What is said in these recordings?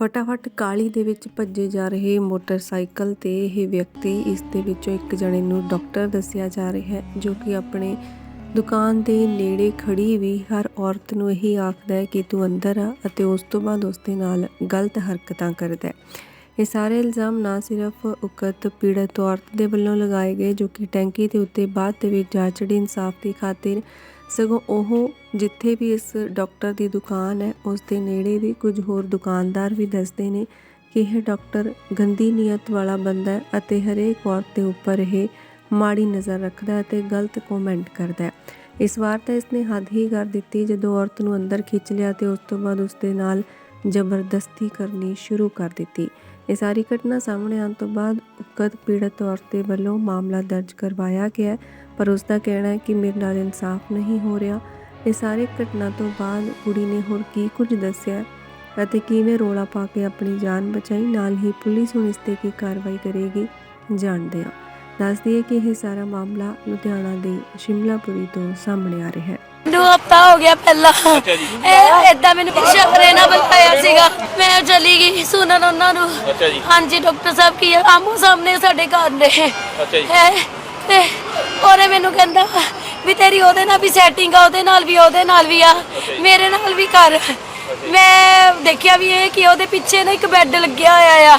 ਫਟਾਫਟ ਕਾਲੀ ਦੇ ਵਿੱਚ ਭੱਜੇ ਜਾ ਰਹੇ ਮੋਟਰਸਾਈਕਲ ਤੇ ਇਹ ਵਿਅਕਤੀ ਇਸ ਦੇ ਵਿੱਚੋਂ ਇੱਕ ਜਣੇ ਨੂੰ ਡਾਕਟਰ ਦੱਸਿਆ ਜਾ ਰਿਹਾ ਹੈ, ਜੋ ਕਿ ਆਪਣੇ ਦੁਕਾਨ ਦੇ ਨੇੜੇ ਖੜੀ ਵੀ ਹਰ ਔਰਤ ਨੂੰ ਇਹੀ ਆਖਦਾ ਹੈ ਕਿ ਤੂੰ ਅੰਦਰ ਆ ਅਤੇ ਉਸ ਤੋਂ ਬਾਅਦ ਉਸ ਦੇ ਨਾਲ ਗਲਤ ਹਰਕਤਾਂ ਕਰਦਾ ਹੈ। ਇਹ ਸਾਰੇ ਇਲਜ਼ਾਮ ਨਾ ਸਿਰਫ ਉਕਤ ਪੀੜਤ ਔਰਤ ਦੇ ਵੱਲੋਂ ਲਗਾਏ ਗਏ, ਜੋ ਕਿ ਟੈਂਕੀ ਦੇ ਉੱਤੇ ਬਾਅਦ ਦੇ ਵਿੱਚ ਜਾਚੜੀ ਇਨਸਾਫ ਦੀ ਖਾਤਰ ਸਗੋਂ ਉਹ ਜਿੱਥੇ ਵੀ ਇਸ ਡਾਕਟਰ ਦੀ ਦੁਕਾਨ ਹੈ, ਉਸ ਦੇ ਨੇੜੇ ਵੀ ਕੁਝ ਹੋਰ ਦੁਕਾਨਦਾਰ ਵੀ ਦੱਸਦੇ ਨੇ ਕਿ ਇਹ ਡਾਕਟਰ ਗੰਦੀ ਨੀਅਤ ਵਾਲਾ ਬੰਦਾ ਹੈ ਅਤੇ ਹਰੇਕ ਔਰਤ ਦੇ ਉੱਪਰ ਇਹ ਮਾੜੀ ਨਜ਼ਰ ਰੱਖਦਾ ਹੈ ਤੇ ਗਲਤ ਕਮੈਂਟ ਕਰਦਾ ਹੈ। ਇਸ ਵਾਰ ਤਾਂ ਇਸਨੇ ਹੱਦ ਹੀ ਕਰ ਦਿੱਤੀ ਜਦੋਂ ਔਰਤ ਨੂੰ ਅੰਦਰ ਖਿੱਚ ਲਿਆ ਤੇ ਉਸ ਤੋਂ ਬਾਅਦ ਉਸ ਦੇ ਨਾਲ ਜ਼ਬਰਦਸਤੀ ਕਰਨੀ ਸ਼ੁਰੂ ਕਰ ਦਿੱਤੀ। ਇਹ ਸਾਰੀ ਘਟਨਾ ਸਾਹਮਣੇ ਆਉਣ ਤੋਂ ਬਾਅਦ ਉਕਤ ਪੀੜਤ ਔਰਤ ਦੇ ਵੱਲੋਂ ਮਾਮਲਾ ਦਰਜ ਕਰਵਾਇਆ ਗਿਆ ਪਰ ਉਸ ਦਾ ਕਹਿਣਾ ਹੈ ਕਿ ਮੇਰੇ ਨਾਲ ਇਨਸਾਫ ਨਹੀਂ ਹੋ ਰਿਹਾ। ਇਹ ਸਾਰੇ ਘਟਨਾ ਤੋਂ ਬਾਅਦ ਕੁੜੀ ਨੇ ਹੋਰ ਕੀ ਕੁਝ ਦੱਸਿਆ ਅਤੇ ਕਿਵੇਂ ਰੋਲਾ ਪਾ ਕੇ ਆਪਣੀ ਜਾਨ ਬਚਾਈ, ਨਾਲ ਹੀ ਪੁਲਿਸ ਹੁਣ ਇਸ ਤੇ ਕੀ ਕਾਰਵਾਈ ਕਰੇਗੀ, ਜਾਣਦੇ ਹਾਂ। ਦੱਸ ਦਈਏ ਕਿ ਇਹ ਸਾਰਾ ਮਾਮਲਾ ਲੁਧਿਆਣਾ ਦੇ ਸ਼ਿਮਲਾਪੁਰੀ ਤੋਂ ਸਾਹਮਣੇ ਆ ਰਿਹਾ ਹੈ। ਮੈਨੂੰ ਹਫਤਾ ਹੋ ਗਿਆ ਪਹਿਲਾਂ। ਇਹ ਏਦਾਂ ਮੈਨੂੰ ਸ਼ਕਰੇ ਨਾਲ ਬੁਲਾਇਆ ਸੀਗਾ। ਮੈਂ ਚਲੀ ਗਈ ਸੁਣਨ ਉਹਨਾਂ ਨੂੰ। ਅੱਛਾ ਜੀ। ਹਾਂਜੀ ਡਾਕਟਰ ਸਾਹਿਬ ਕੀ ਹੈ ਆਮੋ ਸਾਹਮਣੇ ਸਾਡੇ ਘਰ ਨੇ। ਅੱਛਾ ਜੀ। ਹੈ? ਤੇ ਉਹਨੇ ਮੈਨੂੰ ਕਹਿੰਦਾ ਵੀ ਤੇਰੀ ਉਹਦੇ ਨਾਲ ਵੀ ਸੈਟਿੰਗ ਆ ਉਹਦੇ ਨਾਲ ਵੀ ਉਹਦੇ ਨਾਲ ਵੀ ਆ। ਮੇਰੇ ਨਾਲ ਵੀ ਕਰ। ਮੈਂ ਦੇਖਿਆ ਵੀ ਇਹ ਕਿ ਉਹਦੇ ਪਿੱਛੇ ਨਾ ਇੱਕ ਬੈੱਡ ਲੱਗਿਆ ਹੋਇਆ ਆ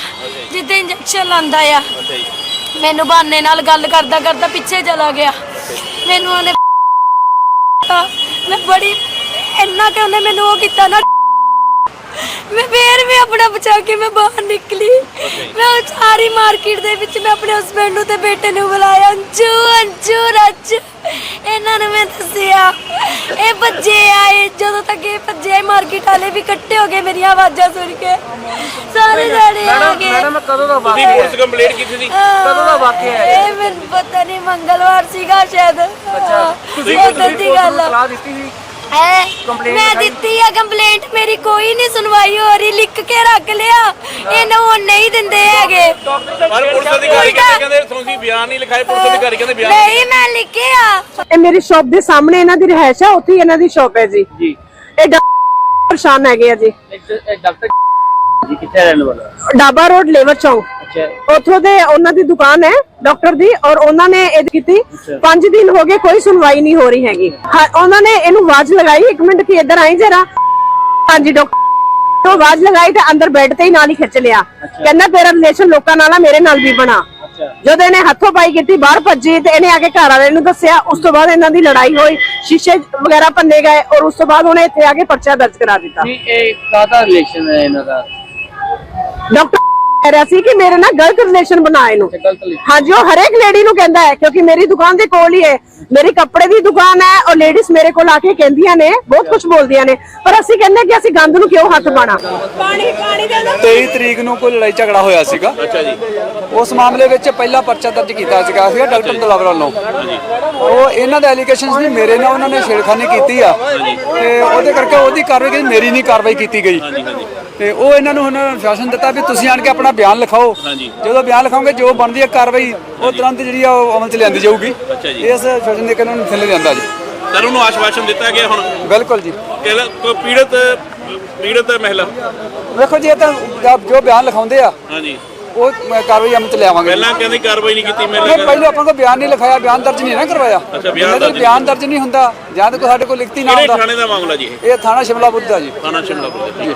ਜਿੱਥੇ ਇੰਜੈਕਸ਼ਨ ਲਾਂਦਾ ਆ। ਅੱਛਾ ਜੀ। ਮੈਨੂੰ ਬਹਾਨੇ ਨਾਲ ਗੱਲ ਕਰਦਾ ਕਰਦਾ ਪਿੱਛੇ ਚਲਾ ਗਿਆ। ਮੈਨੂੰ ਉਹਨੇ ਮੈਂ ਬੜੀ ਇੰਨਾ ਕਿ ਉਹਨੇ ਮੈਨੂੰ ਉਹ ਕੀਤਾ ਨਾ। ਮੈਂ ਫੇਰ ਵੀ ਆਪਣਾ ਬਚਾ ਕੇ ਮੈਂ ਬਾਹਰ ਨਿਕਲੀ। ਮੈਂ ਉਹ ਸਾਰੀ ਮਾਰਕੀਟ ਦੇ ਵਿੱਚ ਮੈਂ ਆਪਣੇ ਹਸਬੰਡ ਨੂੰ ਤੇ ਬੇਟੇ ਨੂੰ ਬੁਲਾਇਆ। ਅੰਜੂ ਅੰਜੂ ਰੱਜ ਇਹਨਾਂ ਨੂੰ ਮੈਂ ਦੱਸਿਆ ਇਹ ਭੱਜੇ ਆਏ ਜਦੋਂ ਤੱਕ ਇਹ ਭੱਜੇ ਮਾਰਕੀਟ ਵਾਲੇ ਵੀ ਇਕੱਠੇ ਹੋ ਗਏ ਮੇਰੀਆਂ ਆਵਾਜ਼ਾਂ ਸੁਣ ਕੇ। ਸਾਰੇ ਜਾਣੇ ਆ ਗਏ। ਮੈਡਮ ਕਦੋਂ ਦਾ ਤੁਸੀਂ ਵਾਕਿਆ ਪੁਲਿਸ ਕੰਪਲੇਂਟ ਕੀਤੀ ਸੀ? ਕਦੋਂ ਦਾ ਵਾਕਿਆ ਹੈ? ਇਹ ਮੈਨੂੰ ਪਤਾ ਨਹੀਂ ਮੰਗਲਵਾਰ ਸੀਗਾ ਸ਼ਾਇਦ। ਅੱਛਾ। ਤੁਸੀਂ ਆ। ਸਲਾਹ ਦਿੱਤੀ ਸੀ? ਹੈ। ਮੈਂ ਦਿੱਤੀ ਆ ਕੰਪਲੇਂਟ ਮੇਰੀ ਕੋਈ ਨਹੀਂ ਸੁਣਵਾਈ ਹੋ ਰਹੀ ਲਿਖ ਕੇ ਰੱਖ ਲਿਆ। ਇਹਨੂੰ ਹੁਣ ਨਹੀਂ ਦਿੰਦੇ ਹੈਗੇ। ਪਰ ਪੁਲਿਸ ਅਧਿਕਾਰੀ ਕਹਿੰਦੇ ਕਹਿੰਦੇ ਤੁਸੀਂ ਬਿਆਨ ਨਹੀਂ ਲਿਖਾਏ ਪੁਲਿਸ ਅਧਿਕਾਰੀ ਕਹਿੰਦੇ ਬਿਆਨ ਨਹੀਂ ਮੈਂ ਲਿਖਿਆ। ਇਹ ਮੇਰੀ ਸ਼ਾਪ ਦੇ ਸਾਹਮਣੇ ਇਹਨਾਂ ਦੀ ਰਹਿائش ਹੈ ਉੱਥੇ ਇਹਨਾਂ ਦੀ ਸ਼ਾਪ ਹੈ ਜੀ। ਜੀ। ਇਹ ਡਾਕਟਰ ਪਰੇਸ਼ਾਨ ਹੈਗੇ ਆ ਜੀ। ਡਾਕਟਰ ਜੀ ਕਿੱਥੇ ਰਹਿਣ ਵਾਲਾ? ਡਾਬਾ ਰੋਡ ਲੇਵਰ ਚੌਂਕ। ਉੱਥੋਂ ਦੇ ਉਹਨਾਂ ਦੀ ਦੁਕਾਨ ਹੈ ਡਾਕਟਰ ਦੀ ਔਰ ਉਹਨਾਂ ਨੇ ਇਹ ਕੀਤੀ 5 ਦਿਨ ਹੋ ਗਏ ਕੋਈ ਸੁਣਵਾਈ ਨਹੀਂ ਹੋ ਰਹੀ ਹੈਗੀ। ਉਹਨਾਂ ਨੇ ਇਹਨੂੰ ਆਵਾਜ਼ ਲਗਾਈ ਇੱਕ ਮਿੰਟ ਕਿ ਇੱਧਰ ਆਈ ਜਰਾ। ਹਾਂਜੀ ਡਾਕਟਰ ਤੋਂ ਆਵਾਜ਼ ਲਗਾਈ ਤੇ ਅੰਦਰ ਬੈੱਡ ਤੇ ਹੀ ਨਾਲ ਹੀ ਖਿੱਚ ਲਿਆ। ਕਹਿੰਦਾ ਤੇਰਾ ਰਿਲੇਸ਼ਨ ਲੋਕਾਂ ਨਾਲ ਆ ਮੇਰੇ ਨਾਲ ਵੀ ਬਣਾ। ਜਦੋਂ ਇਹਨੇ ਹੱਥੋਂ ਪਾਈ ਕੀਤੀ ਬਾਹਰ ਭੱਜੀ ਤੇ ਇਹਨੇ ਆ ਕੇ ਘਰ ਵਾਲੇ ਨੂੰ ਦੱਸਿਆ। ਉਸ ਤੋਂ ਬਾਅਦ ਇਹਨਾਂ ਦੀ ਲੜਾਈ ਹੋਈ ਸ਼ੀਸ਼ੇ ਵਗੈਰਾ ਭੰਨੇ ਗਏ ਔਰ ਉਸ ਤੋਂ ਬਾਅਦ ਉਹਨੇ ਇੱਥੇ ਆ ਕੇ ਪਰਚਾ ਦਰਜ ਕਰਾ ਦਿੱਤਾ। ਨਹੀਂ ਇਹ ਕਾਹਦਾ ਰਿਲੇਸ਼ਨ ਹੈ ਇਹਨਾਂ ਦਾ? ਡਾਕਟਰ ਕਹਿ ਰਿਹਾ ਸੀ ਕਿ ਮੇਰੇ ਨਾਲ ਗਲਤ ਰਿਲੇਸ਼ਨ ਬਣਾ ਇਹਨੂੰ। ਤੇ ਗਲਤ ਲਿਖ ਹਾਂਜੀ ਉਹ ਹਰੇਕ ਲੇਡੀ ਨੂੰ ਕਹਿੰਦਾ ਹੈ ਕਿਉਂਕਿ ਮੇਰੀ ਦੁਕਾਨ ਦੇ ਕੋਲ ਹੀ ਹੈ। ਮੇਰੀ ਕੱਪੜੇ ਦੀ ਦੁਕਾਨ ਹੈ ਔਰ ਲੇਡੀਜ਼ ਮੇਰੇ ਕੋਲ ਆ ਕੇ ਕਹਿੰਦੀਆਂ ਨੇ ਬਹੁਤ ਕੁਝ ਬੋਲਦੀਆਂ ਨੇ। ਪਰ ਅਸੀਂ ਕਹਿੰਦੇ ਕਿ ਅਸੀਂ ਗੰਦ ਨੂੰ ਕਿਉਂ ਹੱਥ ਪਾਣਾ 23 ਤਰੀਕ ਨੂੰ ਕੋਈ ਲੜਾਈ ਝਗੜਾ ਹੋਇਆ ਸੀਗਾ। ਅੱਛਾ ਜੀ। ਉਸ ਮਾਮਲੇ ਵਿੱਚ ਪਹਿਲਾ ਪਰਚਾ ਦਰਜ ਕੀਤਾ ਸੀਗਾ ਸੀਗਾ ਡਾਕਟਰ ਦਲਾਵਰ ਵੱਲੋਂ। ਉਹ ਇਹਨਾਂ ਦੇ ਐਲੀਗੇਸ਼ਨਸ ਵੀ ਮੇਰੇ ਨਾਲ ਉਹਨਾਂ ਨੇ ਛੇੜਖਾਨੀ ਕੀਤੀ ਆ। ਤੇ ਉਹਦੇ ਕਰਕੇ ਉਹਦੀ ਕਾਰਵਾਈ ਮੇਰੀ ਨਹੀਂ ਕਾਰਵਾਈ ਕੀਤੀ ਗਈ। ਤੇ ਉਹ ਇਹਨਾਂ ਨੂੰ ਹੁਣ ਸ਼ਾਸਨ ਦਿੱਤਾ ਵੀ ਤੁਸੀਂ ਆਣ ਕੇ ਆਪਣਾ ਬਿਆਨ ਲਿਖਾਓ। ਜਦੋਂ ਬਿਆਨ ਲਿਖਾਓਗੇ ਜੋ ਬਣਦੀ ਹੈ ਕਾਰਵਾਈ ਉਹ ਤੁਰੰਤ ਜਿਹੜੀ ਆ ਉਹ ਅਮਲ ਚ ਲਿਆਂਦੀ ਜਾਊਗੀ। ਇਸ ਸ਼ਾਸਨ ਦੇ ਕਾਨੂੰਨ ਥੱਲੇ ਜਾਂਦਾ ਜੀ। ਸਰ ਉਹਨੂੰ ਆਸ਼ਵਾਸਨ ਦਿੱਤਾ ਗਿਆ ਹੁਣ? ਬਿਲਕੁਲ ਜੀ। ਕੋਈ ਪੀੜਤ ਪੀੜਤ ਮਹਿਲਾ? ਵੇਖੋ ਜੀ ਇਹ ਤਾਂ ਜੋ ਬਿਆਨ ਲਿਖਾਉਂਦੇ ਆ ਹਾਂਜੀ। ਉਹ ਕਾਰਵਾਈ ਅਮਲ ਚ ਲਿਆਵਾਂਗੇ। ਪਹਿਲਾਂ ਕਹਿੰਦੀ ਕਾਰਵਾਈ ਨਹੀਂ ਕੀਤੀ ਮੇਰੇ ਪਹਿਲੇ ਆਪਾਂ ਕੋਲ ਬਿਆਨ ਨਹੀਂ ਲਿਖਾਇਆ ਬਿਆਨ ਦਰਜ ਨਹੀਂ ਨਾ ਕਰਵਾਇਆ। ਅੱਛਾ, ਬਿਆਨ ਦਰਜ ਨਹੀਂ ਹੁੰਦਾ ਜਾਂ ਤਾਂ ਸਾਡੇ ਕੋਲ ਲਿਖਤੀ ਨਾ ਹੁੰਦਾ ਥਾਣੇ ਦਾ ਮਾਮਲਾ ਜੀ ਇਹ? ਇਹ ਥਾਣਾ ਸ਼ਿਮਲਾ ਬੁੱਧ ਦਾ ਜੀ। ਥਾਣਾ ਸ਼ਿਮਲਾਪੁਰ ਦਾ